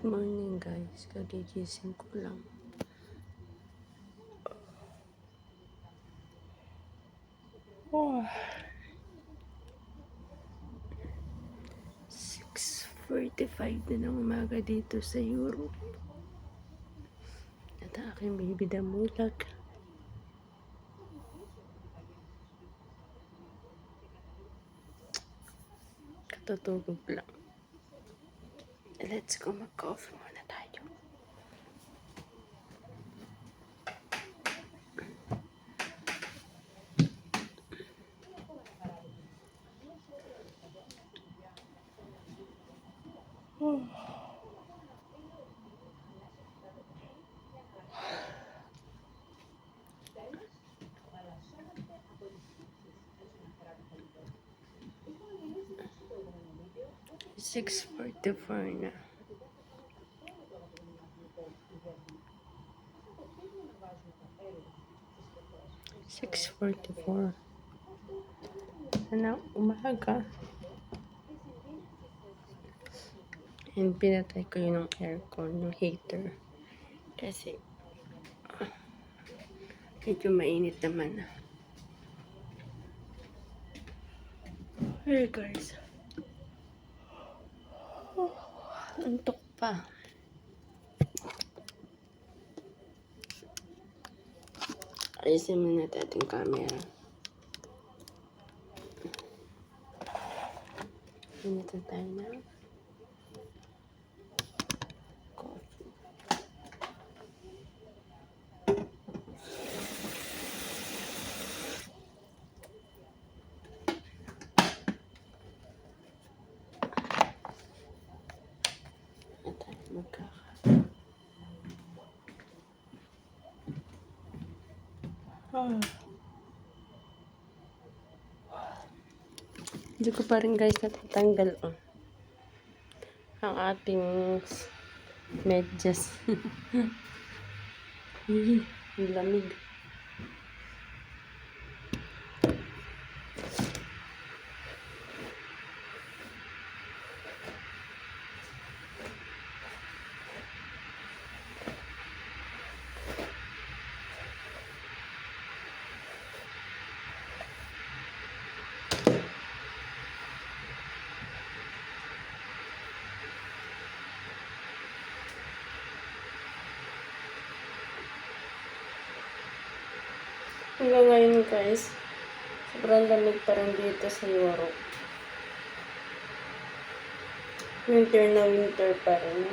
Good morning guys, kagigising ko lang. Oh. 6.45 na ng umaga dito sa Europe. At aking baby damulag. Katutulog lang. let's go make coffee muna tayo. Oh. 6.44 na. Six forty-four. Sana umaga. And pinatay ko yun ng aircon, ng heater. Kasi, medyo mainit naman na. Hey guys. Antok pa. Ayusin muna natin ating camera. Initan tayo na. Coffee. Ito, magkaka. Ah. Hindi ko pa rin guys natatanggal oh. ang ating medyas. Ang lamig. Guys, sobrang lamig pa rin dito sa Europe. Winter na winter pa rin.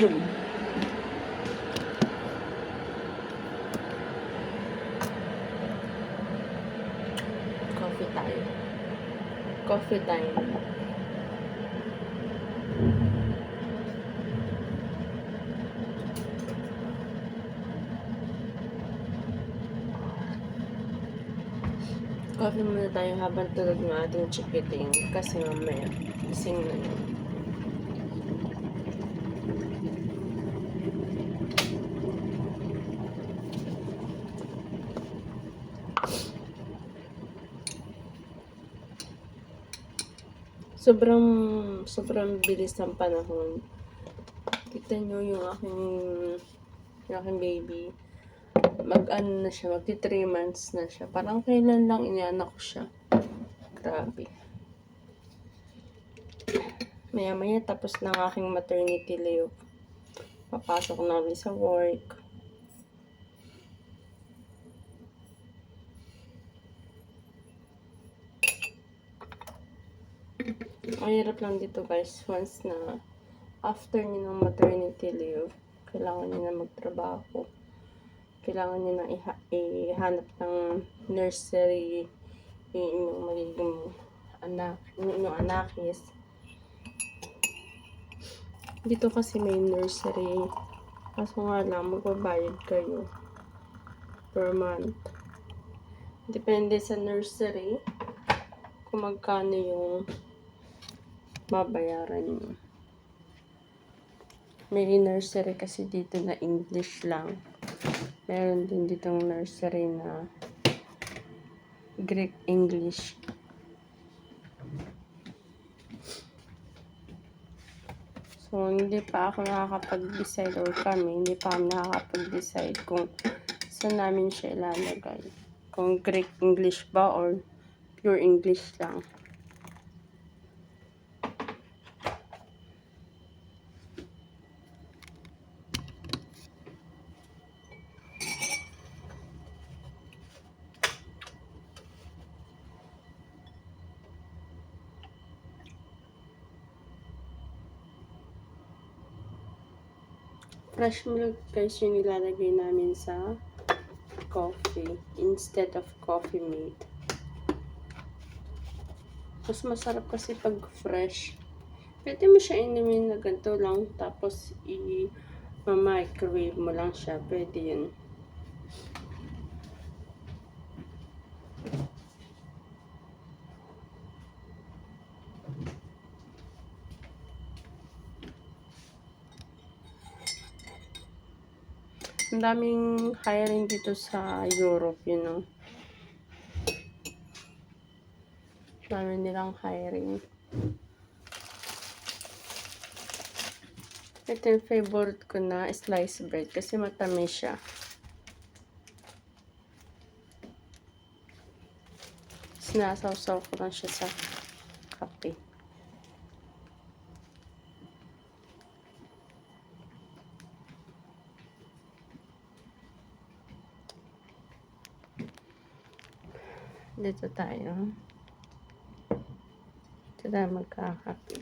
Coffee tayo. Coffee time. Coffee muna tayo habang tulog ng ating chikiting kasi mamaya gising na yun. Sobrang, sobrang bilis ng panahon. Kita nyo yung aking, yung aking baby. Mag-ano na siya, magti 3 months na siya. Parang kailan lang inianak ko siya. Grabe. Maya maya tapos ng aking maternity leave. Papasok na ulit sa work. Mahirap lang dito guys, once na after niyo ng maternity leave, kailangan niyo na magtrabaho. Kailangan niyo na iha- ihanap ng nursery yung inyong magiging anak, yung inyong anakis. Dito kasi may nursery. Kaso nga lang, magbabayad kayo per month. Depende sa nursery kung magkano yung babayaran nyo. May nursery kasi dito na English lang. Meron din ditong nursery na Greek English. So, hindi pa ako nakakapag-decide or kami, hindi pa kami nakakapag-decide kung saan namin siya ilalagay. Kung Greek English ba or pure English lang. Fresh milk guys yung ilalagay namin sa coffee instead of coffee mate. Mas masarap kasi pag fresh. Pwede mo siya inumin na ganito lang tapos i-microwave mo lang siya. Pwede yun. Ang daming hiring dito sa Europe, you know. Dami nilang hiring. Ito yung favorite ko na sliced bread kasi matamis siya. Sinasawsaw ko lang siya sa kape. Dito tayo. Dito tayo magkakape.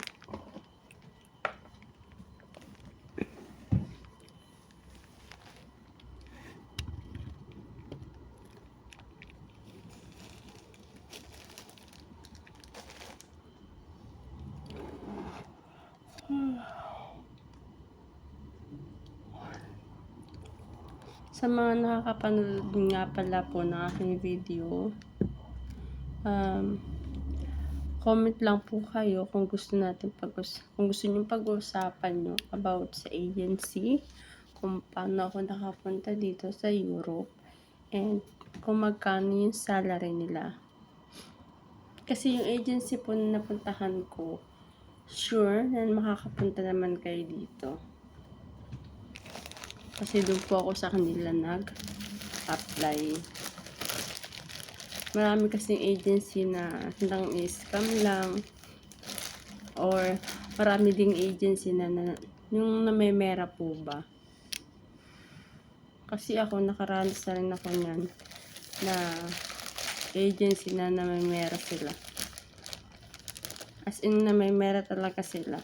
Sa mga nakakapanood nga pala po ng aking video, um, comment lang po kayo kung gusto natin pag kung gusto niyo pag-usapan nyo about sa agency, kung paano ako nakapunta dito sa Europe, and kung magkano yung salary nila. Kasi yung agency po na napuntahan ko, sure na makakapunta naman kayo dito. Kasi doon po ako sa kanila nag-apply. Marami kasing agency na lang scam lang. Or marami ding agency na, na yung namemera po ba. Kasi ako nakaranas na rin ako niyan na agency na namemera sila. As in namemera talaga sila.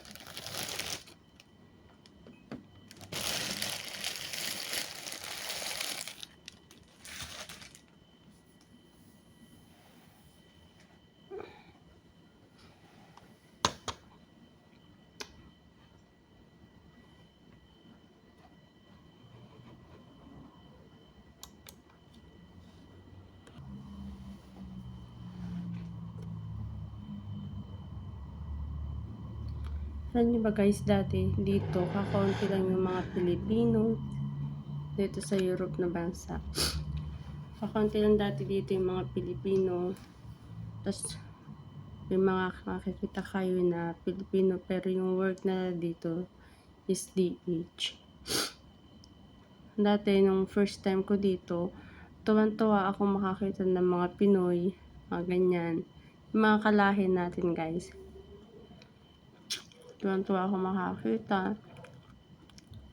Alam niyo ba guys, dati dito, kakaunti lang yung mga Pilipino dito sa Europe na bansa. Kakaunti lang dati dito yung mga Pilipino. Tapos, may mga makikita kayo na Pilipino pero yung work na dito is DH. Dati, nung first time ko dito, tuwan-tuwa ako makakita ng mga Pinoy, mga ganyan. Yung mga kalahin natin guys. Tuwan-tuwa ako makakita.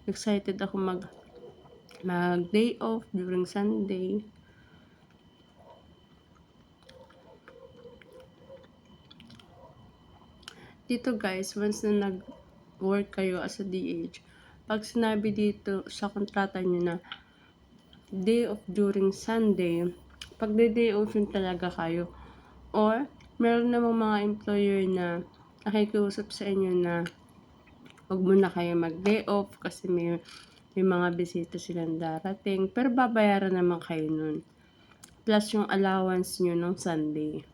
Excited ako mag mag day off during Sunday. Dito guys, once na nag-work kayo as a DH, pag sinabi dito sa kontrata nyo na day off during Sunday, pag day off yun talaga kayo, Or, meron namang mga employer na nakikiusap sa inyo na huwag muna kayo mag-day off kasi may, may mga bisita silang darating. Pero babayaran naman kayo nun. Plus yung allowance nyo ng Sunday.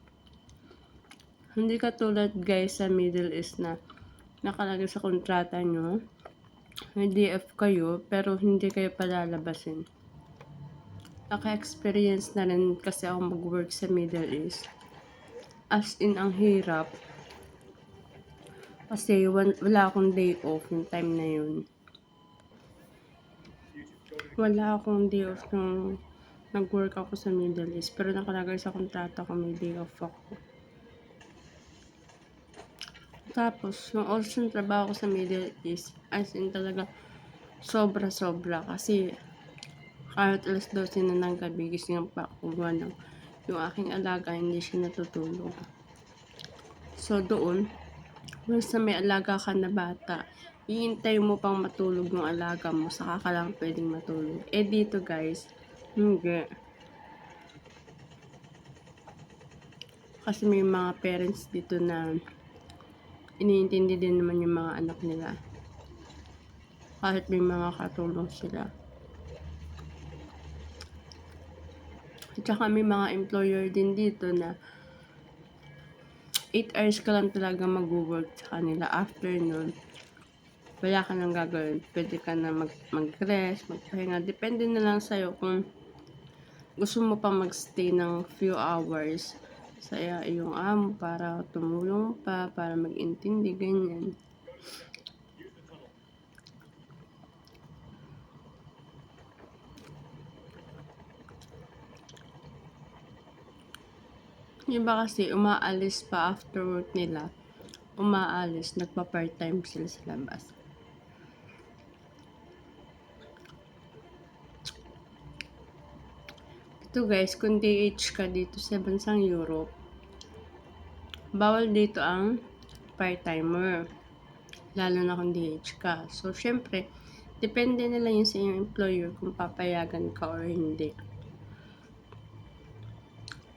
Hindi katulad guys sa Middle East na nakalagay sa kontrata nyo, may DF kayo, pero hindi kayo palalabasin. Naka-experience na rin kasi ako mag-work sa Middle East. As in, ang hirap. Kasi wala akong day off yung time na yun. Wala akong day off nung nag-work ako sa Middle East. Pero nakalagay sa kontrata ko may day off ako. Tapos, yung oras ng trabaho ko sa Middle East, as in talaga, sobra-sobra. Kasi, kahit alas 12 na ng gabi, gising pa ako ng yung aking alaga, hindi siya natutulog. So, doon, na may alaga ka na bata, iintay mo pang matulog yung alaga mo, saka ka lang pwedeng matulog. Eh, dito guys, hindi. Kasi may mga parents dito na iniintindi din naman yung mga anak nila. Kahit may mga katulong sila. At saka may mga employer din dito na 8 hours ka lang talaga mag-work sa kanila. After nun, wala ka nang gagawin. Pwede ka na mag- mag-rest, magpahinga. Depende na lang sa'yo kung gusto mo pa magstay ng few hours sa iyong amo para tumulong pa, para mag-intindi, ganyan. Yung iba kasi umaalis pa after work nila, umaalis, nagpa-part-time sila sa labas. Ito guys, kung DH ka dito sa bansang Europe, bawal dito ang part-timer. Lalo na kung DH ka. So, syempre, depende na lang yun sa iyong employer kung papayagan ka or hindi.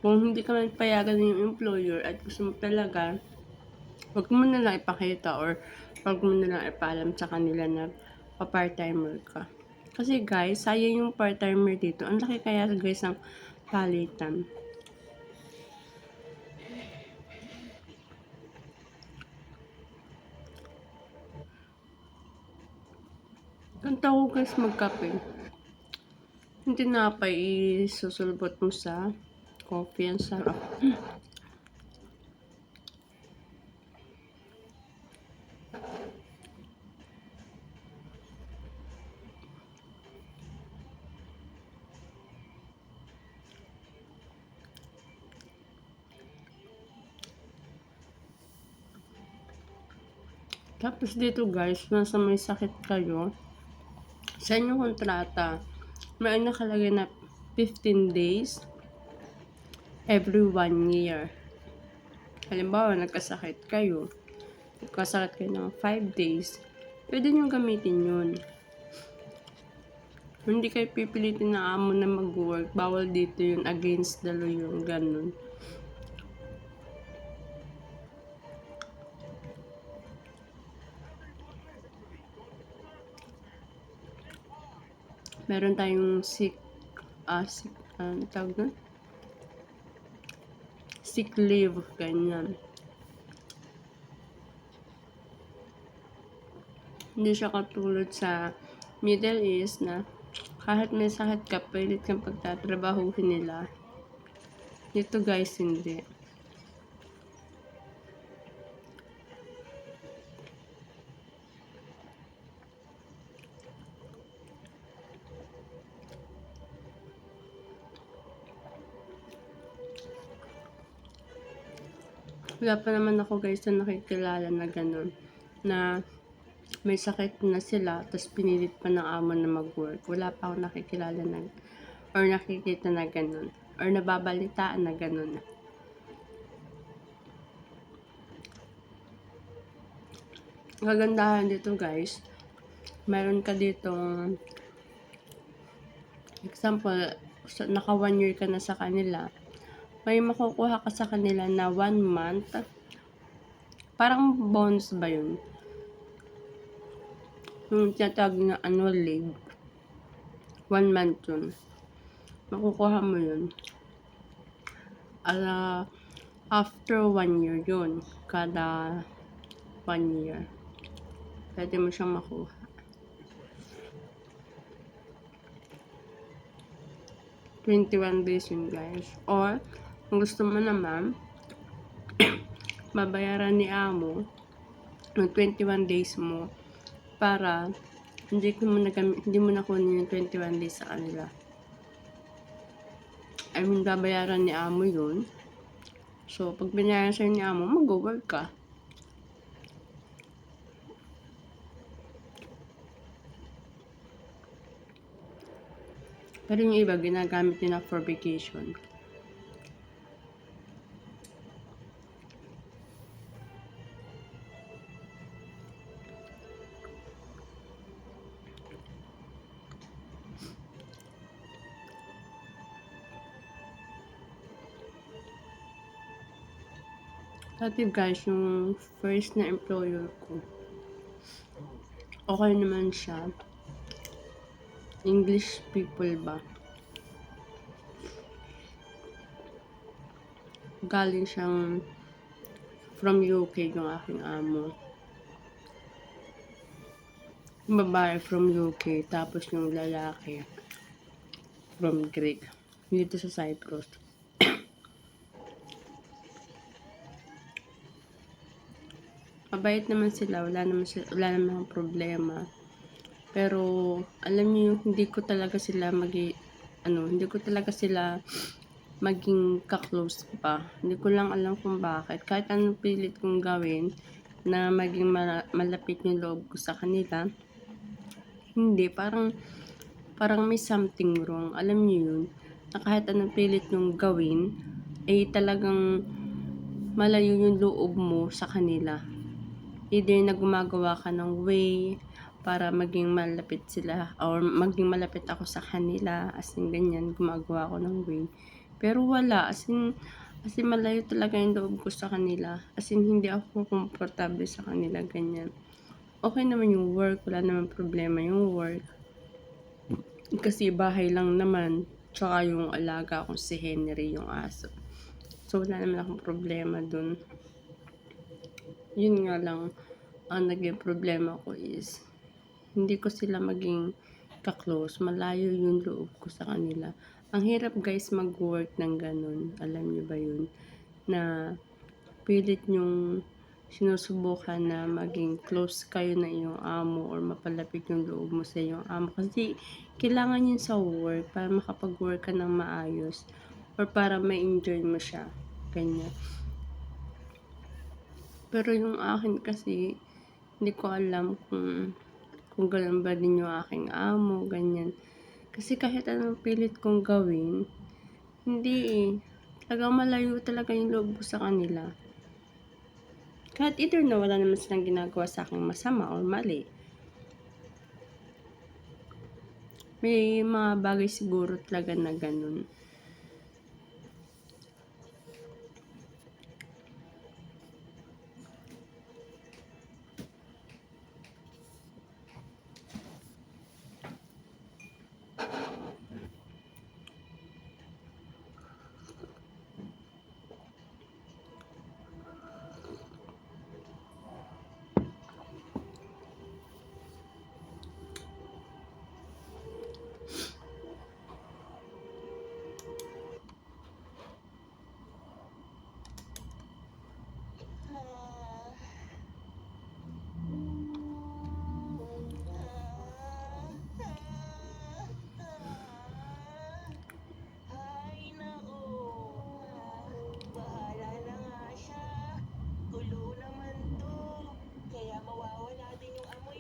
Kung hindi ka man payagan ng employer at gusto mo talaga, wag mo na lang ipakita or wag mo na lang ipaalam sa kanila na pa-part-timer ka. Kasi guys, sayang yung part-timer dito. Ang laki kaya guys ng palitan. Kanta ko guys magkape. Yung tinapay isusulbot mo sa coffee. Ang. Tapos dito guys, nasa may sakit kayo, sa inyong kontrata, may nakalagay na 15 days every one year. Halimbawa, nagkasakit kayo, nagkasakit kayo ng 5 days, pwede nyo gamitin yun. Hindi kayo pipilitin na amo na mag-work. Bawal dito yun against the law yung ganun. Meron tayong sick, ah, sick, ah, tawag doon? Sick leave, ganyan. Hindi siya katulad sa Middle East na kahit may sakit ka, pwede kang pagtatrabahuhin nila. Dito guys, hindi. Wala pa naman ako guys na nakikilala na gano'n. Na may sakit na sila, tapos pinilit pa ng amo na mag-work. Wala pa ako nakikilala na, or nakikita na gano'n. Or nababalitaan na gano'n. Kagandahan dito guys, meron ka ditong example, naka one year ka na sa kanila, may makukuha ka sa kanila na one month. Parang bonus ba yun? Yung tinatawag na annual leave. One month yun. Makukuha mo yun. Ala, after one year yun. Kada one year. Pwede mo siyang makuha. Twenty-one days yun guys. Or, kung gusto mo naman, babayaran ni amo ng 21 days mo para hindi ko mo hindi mo nakunin yung 21 days sa kanila. I mean, babayaran ni amo yun. So, pag binayaran sa'yo ni amo, mag-work ka. Pero yung iba, ginagamit nila for vacation. Dati guys, yung first na employer ko, okay naman siya. English people ba? Galing siyang from UK yung aking amo. Yung babae from UK, tapos yung lalaki from Greek. Dito sa Cyprus. Mabait naman sila, wala naman sila, wala naman problema. Pero alam niyo, hindi ko talaga sila magi ano, hindi ko talaga sila maging ka-close pa. Hindi ko lang alam kung bakit. Kahit anong pilit kong gawin na maging mala- malapit yung loob ko sa kanila, hindi, parang parang may something wrong. Alam niyo yun, na kahit anong pilit yung gawin, eh talagang malayo yung loob mo sa kanila. Either na gumagawa ka ng way para maging malapit sila or maging malapit ako sa kanila as in ganyan, gumagawa ako ng way. Pero wala, as in, as in malayo talaga yung loob ko sa kanila. As in, hindi ako komportable sa kanila, ganyan. Okay naman yung work, wala naman problema yung work. Kasi bahay lang naman, tsaka yung alaga akong si Henry, yung aso. So, wala naman akong problema dun. Yun nga lang, ang naging problema ko is, hindi ko sila maging ka-close. Malayo yung loob ko sa kanila. Ang hirap guys mag-work ng ganun. Alam niyo ba yun? Na pilit yung sinusubukan na maging close kayo na iyong amo or mapalapit yung loob mo sa iyong amo. Kasi kailangan yun sa work para makapag-work ka ng maayos or para ma-enjoy mo siya. Ganyan. Pero yung akin kasi, hindi ko alam kung kung ganun ba din yung aking amo, ganyan. Kasi kahit anong pilit kong gawin, hindi eh. Talagang malayo talaga yung loob sa kanila. Kahit either na wala naman silang ginagawa sa akin masama or mali. May mga bagay siguro talaga na ganun.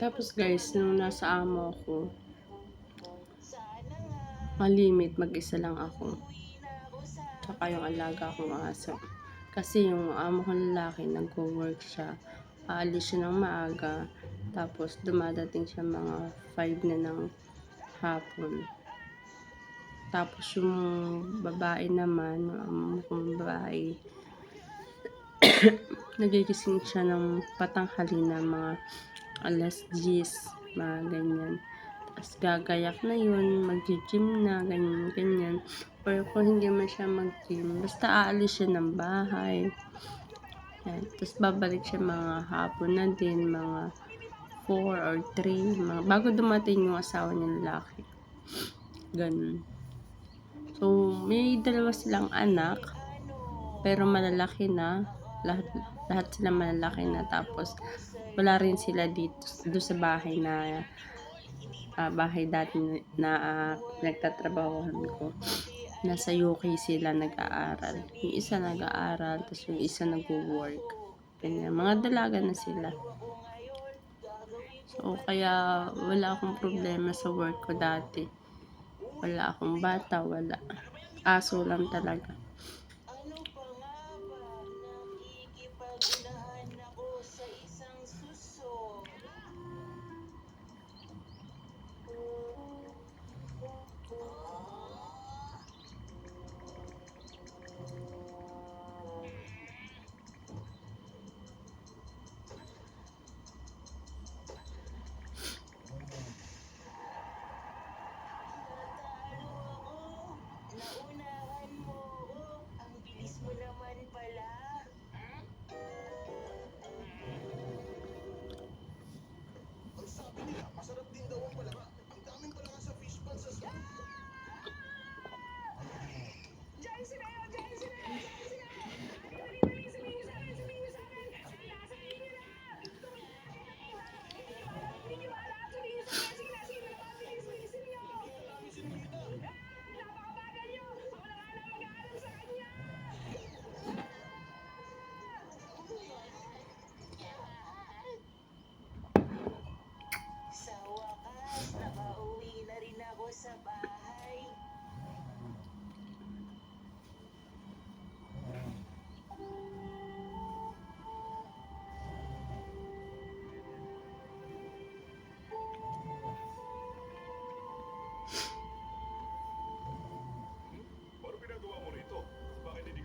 Tapos guys, nung nasa amo ko, malimit mag-isa lang ako. Tsaka yung alaga kong aso. Kasi yung amo kong lalaki, nag-work siya. Aalis siya ng maaga. Tapos dumadating siya mga 5 na ng hapon. Tapos yung babae naman, um, kung babae, nagigising siya ng patanghali na mga alas 10, mga ganyan. Tapos gagayak na yun, mag-gym na, ganyan, ganyan. Or kung hindi man siya mag-gym, basta aalis siya ng bahay. Yan. Tapos babalik siya mga hapon na din, mga 4 or 3, mga, bago dumating yung asawa niya lalaki. Ganun. So, may dalawa silang anak, pero malalaki na. Lahat, lahat sila malalaki na. Tapos, wala rin sila dito, doon sa bahay na ah, bahay dati na uh, nagtatrabahohan ko. Nasa UK sila nag-aaral. Yung isa nag-aaral, tapos yung isa nag-work. Ganyan. Mga dalaga na sila. So, kaya wala akong problema sa work ko dati. Wala akong bata, wala. Aso lang talaga.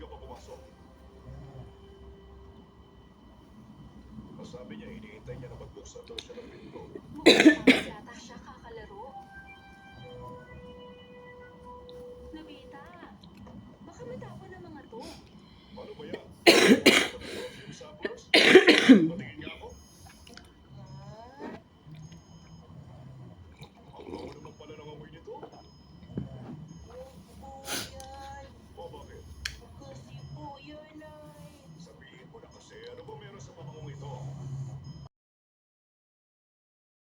Pa pumasok? Masabi niya, hinihintay niya na magbuksan daw siya ng pinto.